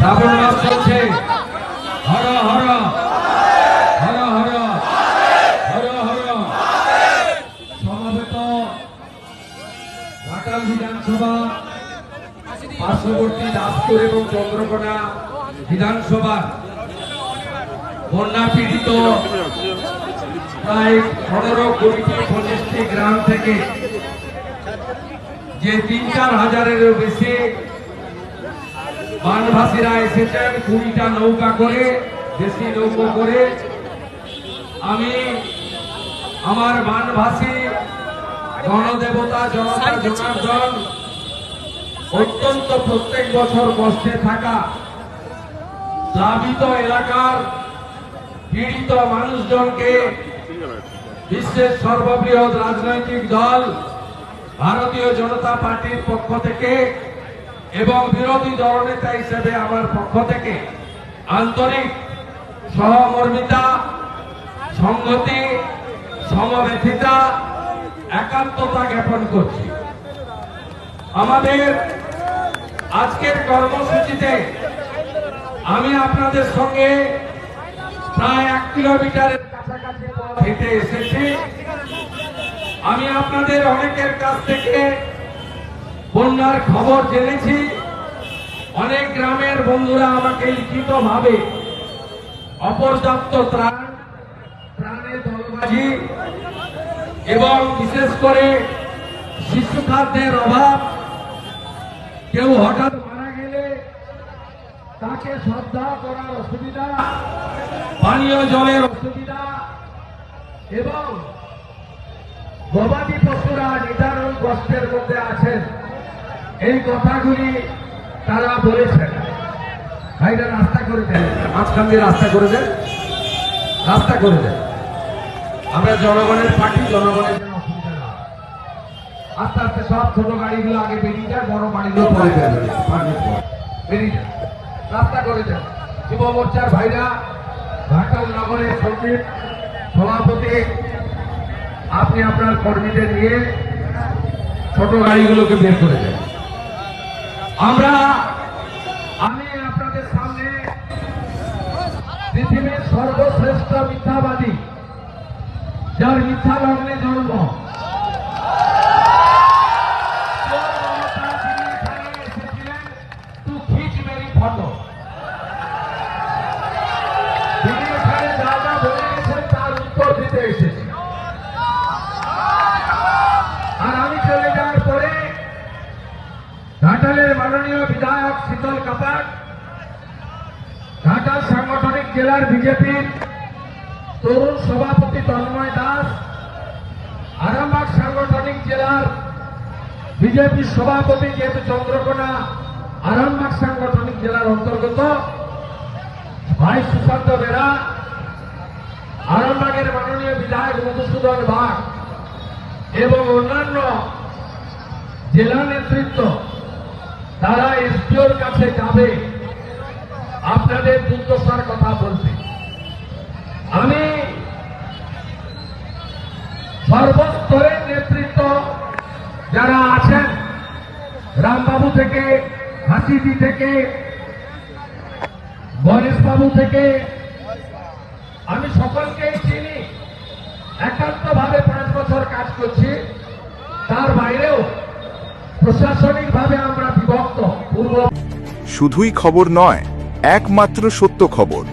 শ্রাবণ মাস চলছে। হর হর। হর হর। হর হর। সমাবেত ঘাটাল বিধানসভা, পার্শ্ববর্তী দাসপুর এবং চন্দ্রকোনা বিধানসভা। বন্যা পীড়িত প্রায় পনেরো কুড়িটি পঁচিশটি গ্রাম থেকে যে তিন চার হাজারেরও বেশি বানভাসীরা এসেছেন কুড়িটা নৌকা করে দেশি নৌকো করে। আমি আমার বানভাসী গণদেবতা জনতা জনার্দন অত্যন্ত প্রত্যেক বছর কষ্টে থাকা প্লাবিত এলাকার পীড়িত মানুষজনকে বিশ্বের সর্ববৃহৎ রাজনৈতিক দল ভারতীয় জনতা পার্টির পক্ষ থেকে এবং বিরোধী দলনেতা হিসেবে আমার পক্ষ থেকে আন্তরিক সহমর্মিতা, সংহতি সমব্যথিতা একাত্মতা জ্ঞাপন করছি। আমাদের আজকের কর্মসূচিতে আমি আপনাদের সঙ্গে প্রায় এক কিলোমিটারের কাছাকাছি হেঁটে এসেছি। আমি আপনাদের অনেকের কাছ থেকে বন্যার খবর জেনেছি। অনেক গ্রামের বন্ধুরা আমাকে লিখিত ভাবে অপর্যাপ্ত ত্রাণ দলবাজি এবং বিশেষ করে শিশু খাদ্যের অভাব, কেউ হঠাৎ মারা গেলে তাকে শ্রদ্ধা করার অসুবিধা, পানীয় জলের অসুবিধা এবং গবাদি পশুরা নিদারুণ কষ্টের মধ্যে এই কথাগুলি তারা বলেছেন। ভাইরা, রাস্তা করে দেন। মাঝখান দিয়ে রাস্তা করে দেন। রাস্তা করে দেন। আমরা জনগণের পার্টি, জনগণের অসুবিধা আস্তে আস্তে সব ছোট গাড়িগুলো আগে বেরিয়ে যায়, বড় গাড়িগুলো পরে বেরিয়ে যায়। রাস্তা করে দেন। যুব মোর্চার ভাইরা ঘাটাল নগরের সচিব, সভাপতি, আপনি আপনার কর্মীদের নিয়ে ছোট গাড়িগুলোকে বের করে দেন। আমরা, আমি আপনাদের সামনে পৃথিবীর সর্বশ্রেষ্ঠ মিথ্যাবাদী, যার মিথ্যা লগ্নে জন্ম। তিনি এখানে যা যা বলে গেছেন তার উত্তর দিতে এসেছি আর আমি চলে যাওয়ার পরে ঘাটালের মাননীয় বিধায়ক শীতল কাপাট ঘাটাল সাংগঠনিক জেলার বিজেপির তরুণ সভাপতি তন্ময় দাস, আরামবাগ সাংগঠনিক জেলার বিজেপি সভাপতি যেহেতু চন্দ্রকোনা, আরামবাগ সাংগঠনিক জেলার অন্তর্গত ভাই সুশান্ত বেরা, আরামবাগের মাননীয় বিধায়ক মধুসূদন বাগ এবং অন্যান্য জেলা নেতৃত্ব তারা এসপিওর কাছে যাবে। আপনাদের দুর্দশার কথা বলতে আমি সর্বস্তরের নেতৃত্ব যারা আছেন, রামবাবু থেকে, হাসিদি থেকে, গণেশবাবু থেকে, আমি সকলকেই চিনি। একান্ত ভাবে পাঁচ বছর কাজ করছি। তার বাইরেও প্রশাসনিক ভাবে আমরা শুধুই খবর নয় একমাত্র সত্য খবর।